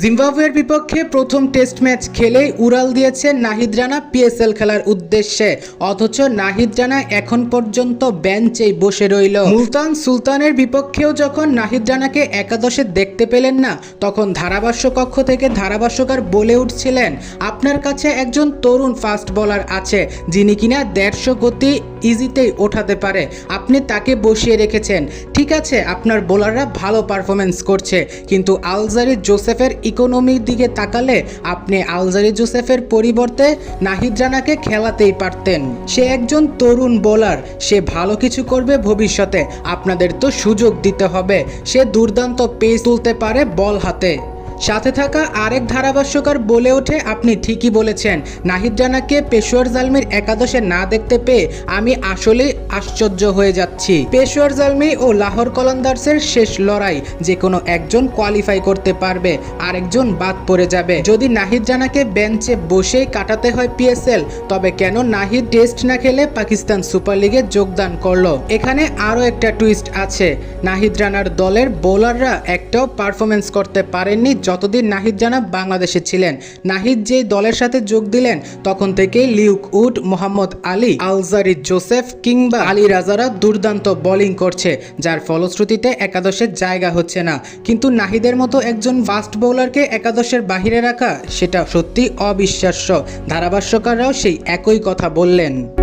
জিম্বাবুয়ের বিপক্ষে প্রথম টেস্ট ম্যাচ খেলেই উড়াল দিয়েছে নাহিদ রানা পিএসএল খেলার উদ্দেশ্যে। অথচ নাহিদ রানা এখন পর্যন্ত বেঞ্চেই বসে রইল। মুলতান সুলতানের বিপক্ষেও যখন নাহিদ রানাকে একাদশে দেখতে পেলেন না, তখন ধারাভাষ্য কক্ষ থেকে ধারাভাষ্যকার বলে উঠছিলেন, আপনার কাছে একজন তরুণ ফাস্ট বোলার আছে, যিনি কিনা দেড়শো গতি ইজিতেই ওঠাতে পারে। আপনি তাকে বসিয়ে রেখেছেন। ঠিক আছে, আপনার বোলাররা ভালো পারফরমেন্স করছে, কিন্তু আলজারি জোসেফের ইকোনমির দিকে তাকালে আপনি আলজারি জোসেফের পরিবর্তে নাহিদ রানাকে খেলাতেই পারতেন। সে একজন তরুণ বোলার, সে ভালো কিছু করবে ভবিষ্যতে, আপনাদের তো সুযোগ দিতে হবে। সে দুর্দান্ত পেস তুলতে পারে বল হাতে। সাথে থাকা আরেক ধারাভাষ্যকার বলে ওঠে, আপনি ঠিকই বলেছেন, নাহিদ রানাকে পেশোয়ার জালমির একাদশে না দেখতে পেয়ে আমি আসলে আশ্চর্য হয়ে যাচ্ছি। পেশোয়ার জালমি ও লাহোর কলন্দার্সের শেষ লড়াই যে কোনো একজন কোয়ালিফাই করতে পারবে, আরেকজন বাদ পড়ে যাবে। যদি নাহিদ রানাকে বেঞ্চে বসেই কাটাতে হয় পিএসএল তবে কেন নাহিদ টেস্ট না খেলে পাকিস্তান সুপার লিগে যোগদান করল? এখানে আরও একটা টুইস্ট আছে। নাহিদ রানার দলের বোলাররা একটাও পারফরমেন্স করতে পারেননি যতদিন নাহিদ জানা বাংলাদেশে ছিলেন। নাহিদ যেই দলের সাথে যোগ দিলেন, তখন থেকেই Luke Wood Mohammad Ali, Alzarri Joseph কিংবা আলী রাজারা দুর্দান্ত বোলিং করছে, যার ফলশ্রুতিতে একাদশের জায়গা হচ্ছে না। কিন্তু নাহিদের মতো একজন ফাস্ট বোলারকে একাদশের বাহিরে রাখা, সেটা সত্যি অবিশ্বাস্য। ধারাভাষ্যকাররাও সেই একই কথা বললেন।